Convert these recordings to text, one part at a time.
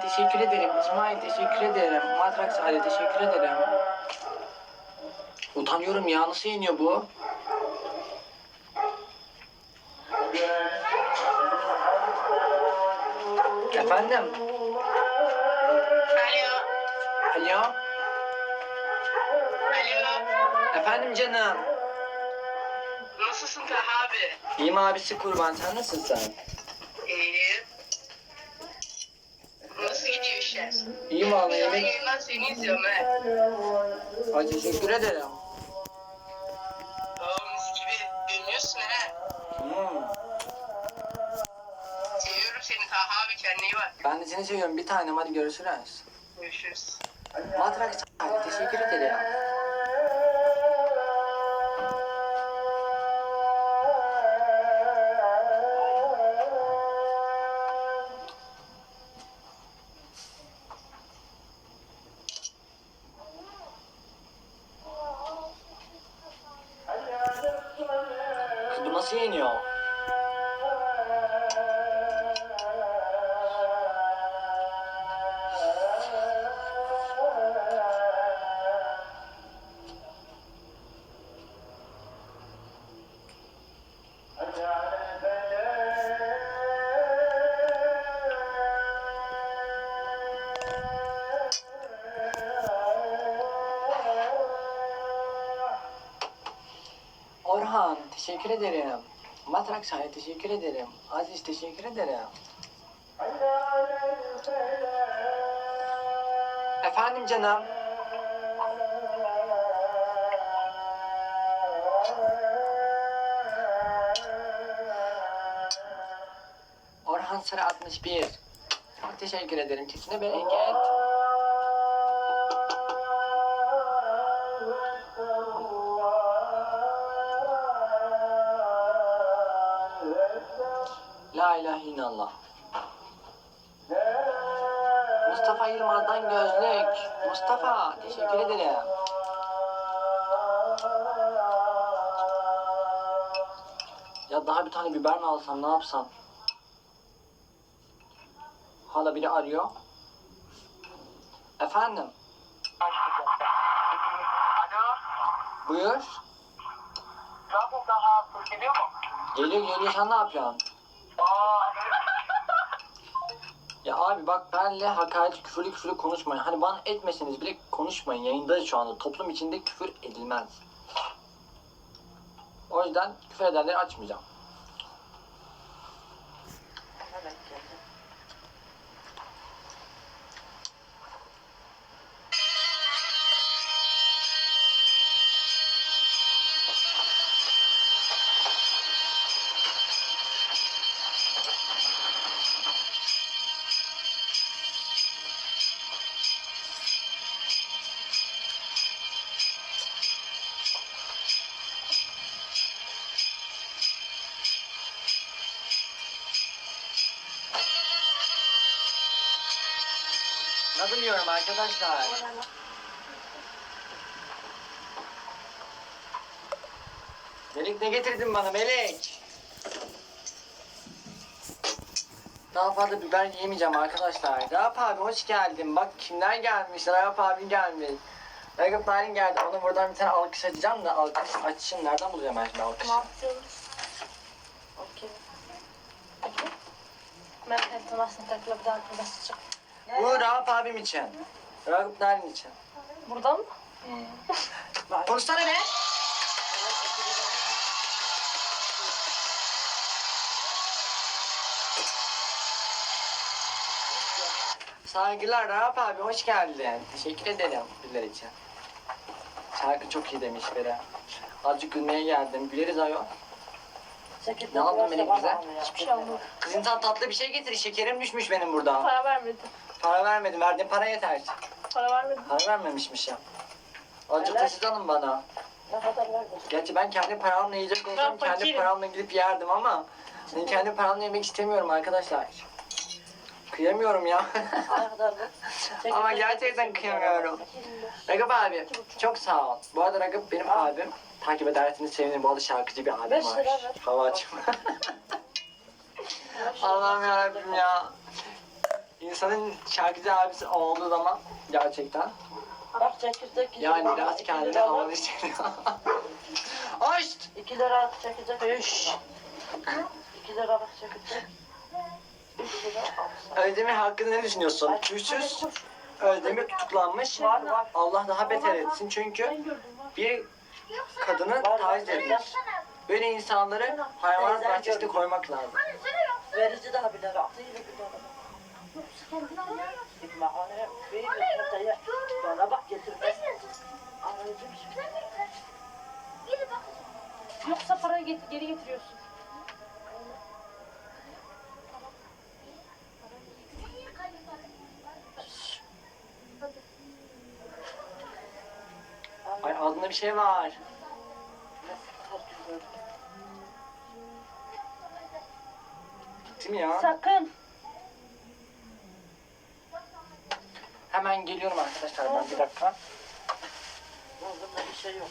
teşekkür ederim. İsmail teşekkür ederim. Matrax Ali teşekkür ederim. Utanıyorum ya nasıl yeniyor bu? Efendim? Alo. Alo? Alo. Efendim canım? Nasılsın Taha abi? İyiyim abisi kurban sen nasılsın? İyi. Nasıl gidiyor işler? İyiyim vallahi Şu an yemek. yayından seni izliyorum he. Ay teşekkür ederim. Mis gibi dönüyorsun he. Hmm. Seviyorum seni Taha abi kendine iyi bak. Ben de seni seviyorum bir tanem hadi görüşürüz. Görüşürüz. Matrax Ali teşekkür ederim. Kız bu teşekkür ederim. Matrax Ali teşekkür ederim. Aziz teşekkür ederim. Efendim canım. Orhan Sarı 61. Çok teşekkür ederim. Kesine bereket. İlahe illallah. Mustafa Yılmaz'dan gözlük. Mustafa teşekkür ederim. Ya daha bir tane biber mi alsam ne yapsam? Hala biri arıyor. Efendim Alo. buyur. Ne Taha? Ses geliyor mu? Geliyor geliyor sen ne yapıyorsun? Ya abi bak benle hakaret küfürlü küfürlü konuşmayın. Hani bana etmeseniz bile konuşmayın. Yayındayız şu anda. Toplum içinde küfür edilmez. O yüzden küfür edenleri açmayacağım. Nasıl yiyorum arkadaşlar? Melek ne getirdin bana Melek? Daha fazla biber yemeyeceğim arkadaşlar. Rap abi hoş geldin. Bak kimler gelmiş. Rap abi gelmiş. Ragıp Narin geldi. Ona buradan bir tane alkış açacağım da alkış açışını nereden bulacağım ben şimdi alkış? Ne yapıyoruz? Okey. Ben entomasını takıla bir daha basacağım. Bu Rap abim için. Ragıp Narin için. Burada mı? Konuşsana be. Saygılar Rahap abi hoş geldin. Teşekkür ederim güller için. Şarkı çok iyi demiş biri. Azıcık gülmeye geldim. Güleriz ayol. Ne aldın benim bize? Hiçbir şey olmadı. Kız insan tatlı bir şey getir. Şekerim düşmüş benim burada. Para vermedi. Para vermedim. Verdiğin para yeter. Para vermedi. Para vermemişmiş ya. Azıcık taşıt alın bana. Ne kadar verdi? Gerçi ben kendi paramla yiyecek olsam kendi fakirim. paramla gidip yerdim ama ben kendi paramla yemek istemiyorum arkadaşlar. Kıyamıyorum ya. Ama gerçekten kıyamıyorum. Ragıp abi çok sağ ol. Bu arada Ragıp benim abim. Takip edersiniz sevinirim. Bu arada şarkıcı bir abim var. Hava açma. Allah'ım yarabbim ya. insanın şarkıcı abisi olduğu zaman gerçekten Bak çekirdek. yani biraz kendini havalı hissediyor. Aşt! 2 lira çekirdek. Üş. 2 lira bak çekirdek. 3 lira alsın. Özdemir hakkında ne düşünüyorsun? Koş. Özdemir tutuklanmış. Var. Allah daha beter etsin çünkü bir kadını taciz etmiş. Böyle insanları hayvanat bahçesine koymak lazım. Verici daha bana bak getirmez. Anlayacağım şimdi. Yoksa parayı geri getiriyorsun. Ay ağzında bir şey var. Değil mi ya? Sakın. Hemen geliyorum arkadaşlar ben bir dakika. Bunda bir şey yok.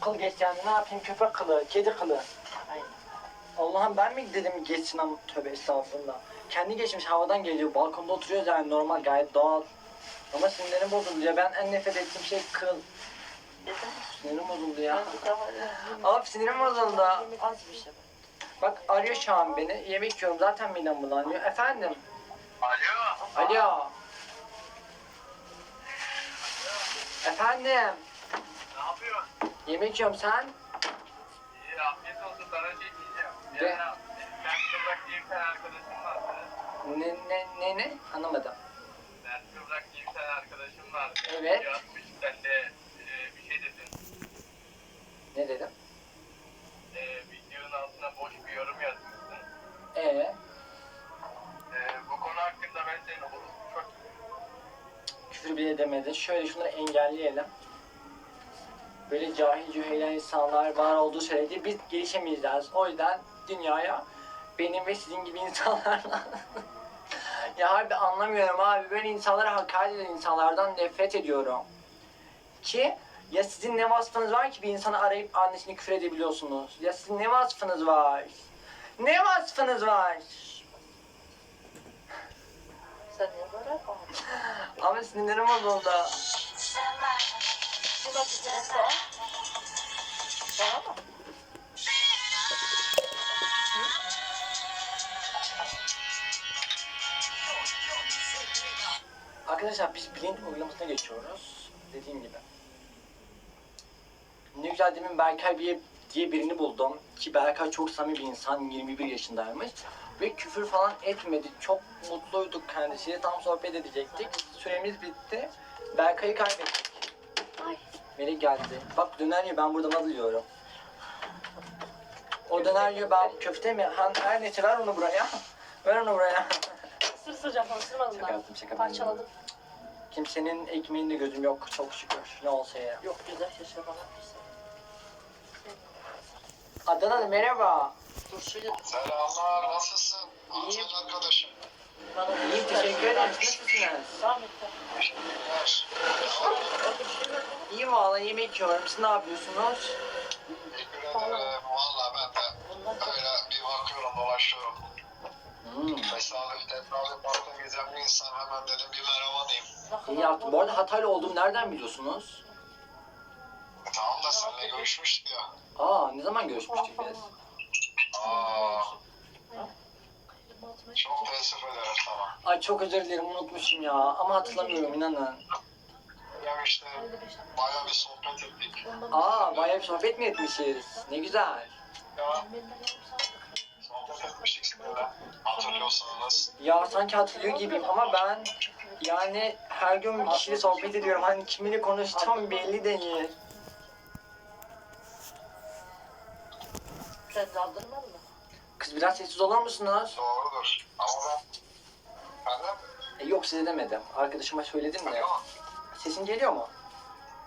Kıl geç yani ne yapayım köpek kılı, kedi kılı. Aynen. Allah'ım ben mi dedim geçsin ama tövbe estağfurullah. Kendi geçmiş havadan geliyor balkonda oturuyoruz yani normal gayet doğal. Ama sinirlerim bozuldu ya ben en nefret ettiğim şey kıl. Sinirim bozuldu ya. Abi sinirim bozuldu. Az bir şey. Bak arıyor şu an beni. Yemek yiyorum zaten midem bulanıyor. Efendim. Alo. Alo. Efendim. Ne yapıyorsun? Yemek yiyorum sen. İyi afiyet olsun sana şey diyeceğim. De. Ya, ben Kıvrak diye bir tane arkadaşım vardı. Ne ne ne ne? Anlamadım. Ben Kıvrak diye bir tane arkadaşım vardı. Evet. Yazmış sen de e, bir şey dedin. Ne dedim? E, videonun altına boş bir yorum yazmışsın. Ee, E, bu konu hakkında ben senin çok küfür bile demedi. Şöyle şunları engelleyelim. Böyle cahil cüheylen insanlar var olduğu sürece biz gelişemeyeceğiz. O yüzden dünyaya benim ve sizin gibi insanlarla ya harbi anlamıyorum abi. Böyle insanlara hakaret eden insanlardan nefret ediyorum. Ki ya sizin ne vasfınız var ki bir insanı arayıp annesini küfür edebiliyorsunuz? Ya sizin ne vasfınız var? Ne vasfınız var? Sen niye böyle yapmadın? Ama sinirlerim bozuldu. Bir bak içine soğan. Bana mı? Arkadaşlar biz bilinç uygulamasına geçiyoruz. Dediğim gibi. Güzel demin Berkay diye, diye birini buldum. Ki Berkay çok samimi bir insan. 21 yaşındaymış. Ve küfür falan etmedi. Çok mutluyduk kendisiyle. Tam sohbet edecektik. Süremiz bitti. Berkay'ı kaybettik. Ay. Melek geldi. Bak döner yiyor ben buradan alıyorum. O döner yiyor ben köfte mi? Han, her neyse ver onu buraya. Ver onu buraya. Sır sıracağım falan ısırmadım Şaka ben. yaptım şaka. Parçaladım. Kimsenin ekmeğinde gözüm yok çok şükür. Ne olsa ya. Yok güzel keşke bir Adana'da merhaba. Turşuyu Selamlar, nasılsın? İyiyim. Hasan arkadaşım. şey teşekkür ederim. Nasılsınız? Teşekkürler. İyi valla yemek yiyorum. Siz ne yapıyorsunuz? Teşekkür ederim. Valla ben de öyle bir bakıyorum, dolaşıyorum. Hmm. Tesadüf, tesadüf baktım gizemli insan. Hemen dedim bir merhaba diyeyim. İyi yaptım. Bu arada Hataylı olduğumu nereden biliyorsunuz? Görüşmüştük ya. Aa ne zaman görüşmüştük biz? Aa, çok ederim sana. Ay çok özür dilerim unutmuşum ya. Ama hatırlamıyorum inanın. Ya işte baya bir sohbet ettik. Aa bayağı bir sohbet mi etmişiz? Ne güzel. Ya sohbet etmiştik sizinle. Hatırlıyorsanız. Ya sanki hatırlıyor gibiyim ama ben yani her gün bir kişiyle sohbet ediyorum. Hani kiminle konuştuğum belli değil. Sen de aldırmadın mı? Kız biraz sessiz olur musunuz? Doğrudur. Ama ben... Efendim? E, yok size demedim. Arkadaşıma söyledim de. Alo. Sesim geliyor mu?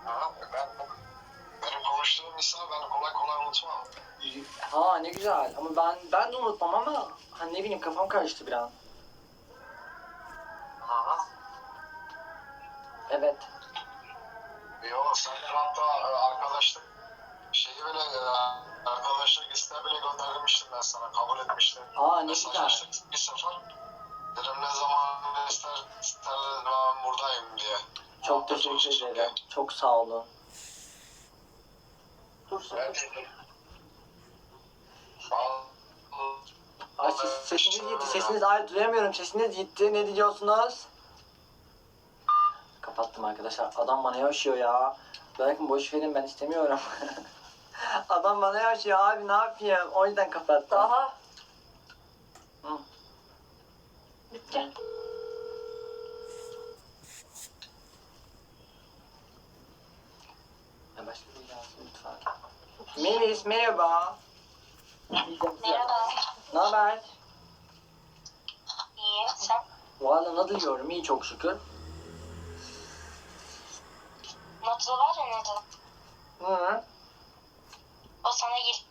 Ha, ben, benim konuştuğum insan ben kolay kolay unutmam. Ha ne güzel ama ben ben de unutmam ama hani ne bileyim kafam karıştı biraz. Aha. Sana kabul etmiştim. Aa ne güzel. Bir sefer. Dedim ne zaman ister, isterler ben buradayım diye. Çok teşekkür ederim. Çok sağ olun. Dur Ay ses, sesiniz gitti. Sesiniz ay duyamıyorum. Sesiniz gitti. Ne diyorsunuz? Kapattım arkadaşlar. Adam bana yaşıyor ya. Bırakın boş verin ben istemiyorum. Adam bana yaşıyor abi ne yapayım? O yüzden kapattım. Daha. Hı. Bitti. Lütfen. Melis merhaba. Merhaba. Ne haber? İyi. Sen? Valla ne diyorum iyi çok şükür. Natlı var ya Natlı. Hı. O sana gir.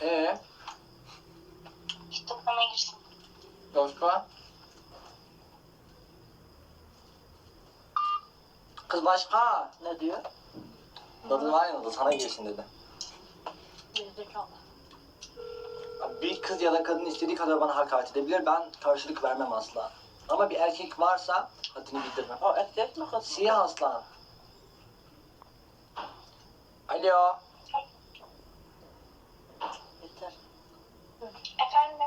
Ee, İşte bana girsin. başka? Kız başka. Ne diyor? Dadı var ya dadı sana girsin dedi. Gerizekalı. Bir kız ya da kadın istediği kadar bana hakaret edebilir. Ben karşılık vermem asla. Ama bir erkek varsa haddini bildirmem. O erkek mi kız? Siyah aslan. Alo. Yeter. Efendim,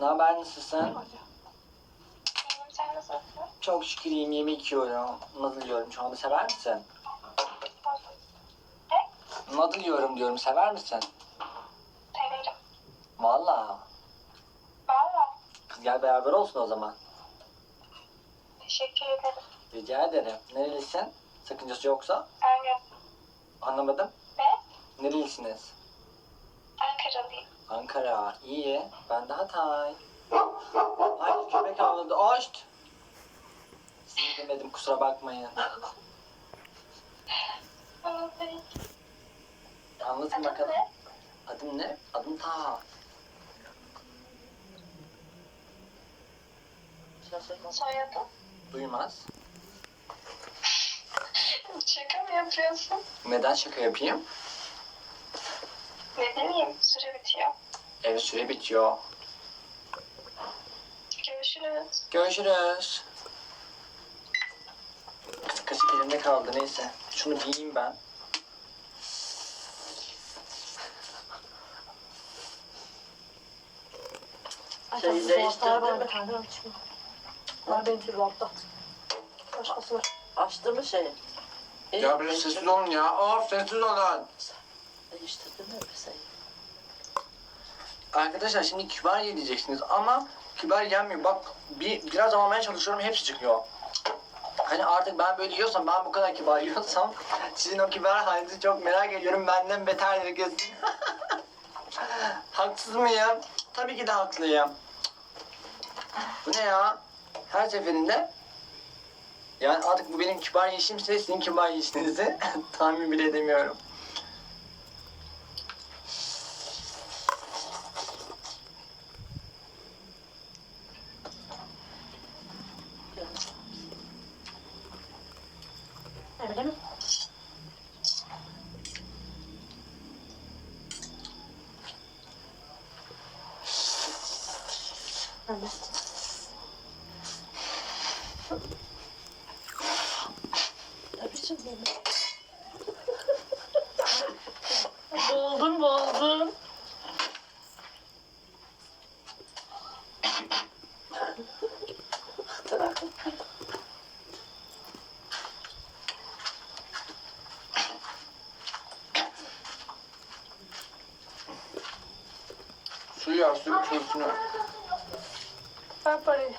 Ne haber nasılsın? iyiyim Çok şükür iyiyim yemek yiyorum. Nasıl yiyorum şu anda sever misin? Nasıl yiyorum diyorum sever misin? Severim. Valla. Valla, Kız gel beraber olsun o zaman. teşekkür ederim. Rica ederim. Nerelisin? Sakıncası yoksa? Anne, Anlamadım. ne? Nerelisiniz? Ankaralıyım. Ankara. İyi. Ben de Hatay. Ay köpek avladı. Oşt. Sizi demedim kusura bakmayın. Anlatın bakalım. ne? Adım ne? Adım Taha. Soyadın? Duymaz. Şaka mı yapıyorsun? Neden şaka yapayım? Ne bileyim, süre bitiyor. Evet süre bitiyor. Görüşürüz. Görüşürüz. Elimde kaldı neyse. Şunu giyeyim ben. Şey tatlı değiştirdin mi? bir. Var benim türlü Başkası var. Açtı mı şeyi? İyi, Ya biraz sessiz olun ya. Of sessiz olun. Değiştirdin mi bir şey? Arkadaşlar şimdi kibar ye diyeceksiniz ama kibar yenmiyor. Bak bir biraz almaya çalışıyorum hepsi çıkıyor. Hani artık ben böyle yiyorsam ben bu kadar kibar yiyorsam sizin o kibar halinizi çok merak ediyorum. Benden beterdir kesin. Haksız mıyım? Tabii ki de haklıyım. Bu ne ya? Her seferinde yani artık bu benim kibar yiyişimse sizin kibar yiyişinizi tahmin bile edemiyorum. Öyle mi? Öyle. Biçim yemek? Boğuldum boğuldum. Suyu ya suyu çözsün. Ver parayı.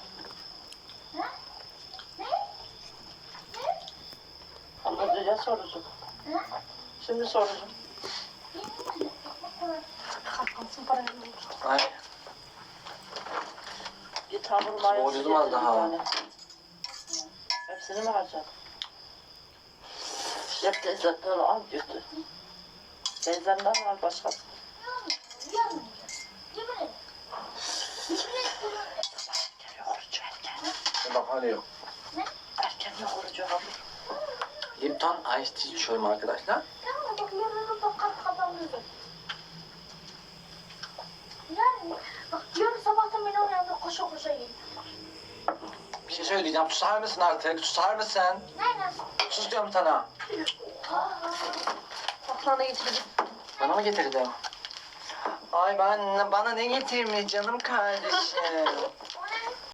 Anlatacağız soracağım. Şimdi soracağım. Kalsın parayı. Ay. Git hamur mayası Borcum az daha. tane. Hepsini mi harcayacaksın? Cep lezzetleri al götür. Teyzemden var başkası. Erken yok. Yoğurucu hamur. Lipton Ice Tea içiyorum arkadaşlar. koşa koşa geliyor. Bir şey söyleyeceğim. Susar mısın artık? Susar mısın? Nereden? Sus diyorum sana. Sana getirdim. Bana mı getirdin? Ay ben bana ne getirmiş canım kardeşim?